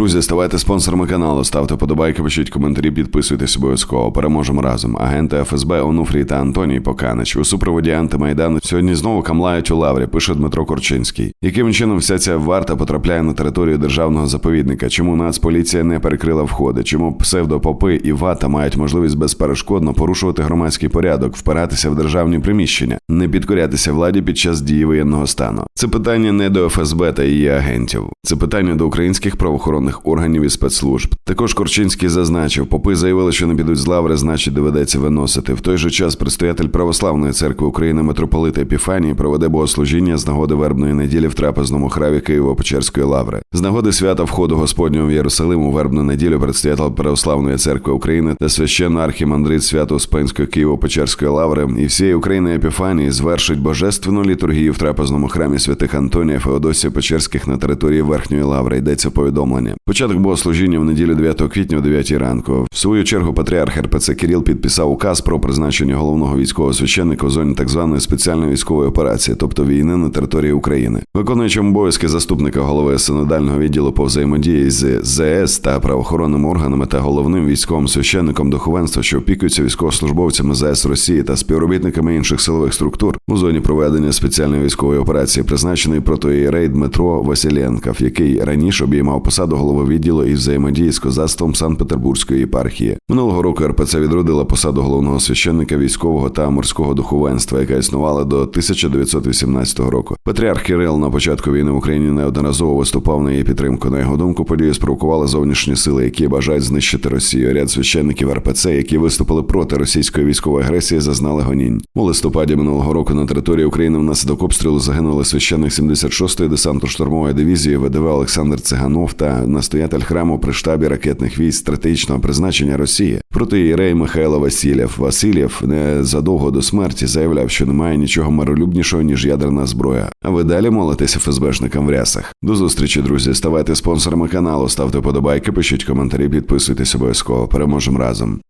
Друзі, ставайте спонсорами каналу, ставте подобайки, пишіть коментарі, підписуйтесь обов'язково. Переможемо разом. Агенти ФСБ Онуфрій та Антоній Поканич у супроводі антимайдану сьогодні знову камлають у лаврі. Пише Дмитро Корчинський. Яким чином вся ця варта потрапляє на територію державного заповідника? Чому Нацполіція не перекрила входи? Чому псевдопопи і вата мають можливість безперешкодно порушувати громадський порядок, впиратися в державні приміщення, не підкорятися владі під час дії воєнного стану? Це питання не до ФСБ та її агентів. Це питання до українських правоохоронних органів і спецслужб. Також Корчинський зазначив, попи заявили, що не підуть з лаври, значить доведеться виносити. В той же час предстоятель православної церкви України митрополит Епіфаній проведе богослужіння з нагоди вербної неділі в трапезному храві Києво-Печерської лаври. З нагоди свята входу Господнього в Єрусалим у вербну неділю предстоятель православної церкви України та священний архімандрит свято Успенської Києво-Печерської лаври і всієї України Епіфанії звершить божественну літургію в трапезному храмі святих Антонія Феодосія Печерських на території Верхньої лаври. Йдеться повідомлення. Початок богослужіння в неділю 9 квітня о 9 ранку. В свою чергу патріарх РПЦ Кирил підписав указ про призначення головного військового священника у зоні так званої спеціальної військової операції, тобто війни на території України. Виконуючим обов'язки заступника голови синодального відділу по взаємодії з ЗС та правоохоронними органами та головним військовим священником духовенства, що опікується військовослужбовцями ЗС Росії та співробітниками інших силових структур у зоні проведення спеціальної військової операції, призначений протоієрей Дмитро Василенков, який раніше обіймав посаду голови відділу із взаємодії з козацтвом Санкт-Петербурзької єпархії. Минулого року РПЦ відродила посаду головного священника військового та морського духовенства, яка існувала до 1918 року. Патріарх Кирил на початку війни в Україні неодноразово виступав на її підтримку. На його думку, подію спровокували зовнішні сили, які бажають знищити Росію. Ряд священників РПЦ, які виступили проти російської військової агресії, зазнали гонінь. У листопаді минулого року на території України внаслідок обстрілу загинули священник 76-ї десантно-штурмової дивізії ВДВ Олександр Циганов та настоятель храму при штабі ракетних військ стратегічного призначення Росії. Проти єрей Михайло Васильєв. Васильєв незадовго до смерті заявляв, що немає нічого миролюбнішого ніж ядерна зброя. А ви далі молитеся ФСБшникам в рясах. До зустрічі, друзі. Ставайте спонсорами каналу, ставте подобайки, пишіть коментарі, підписуйтесь обов'язково. Переможемо разом.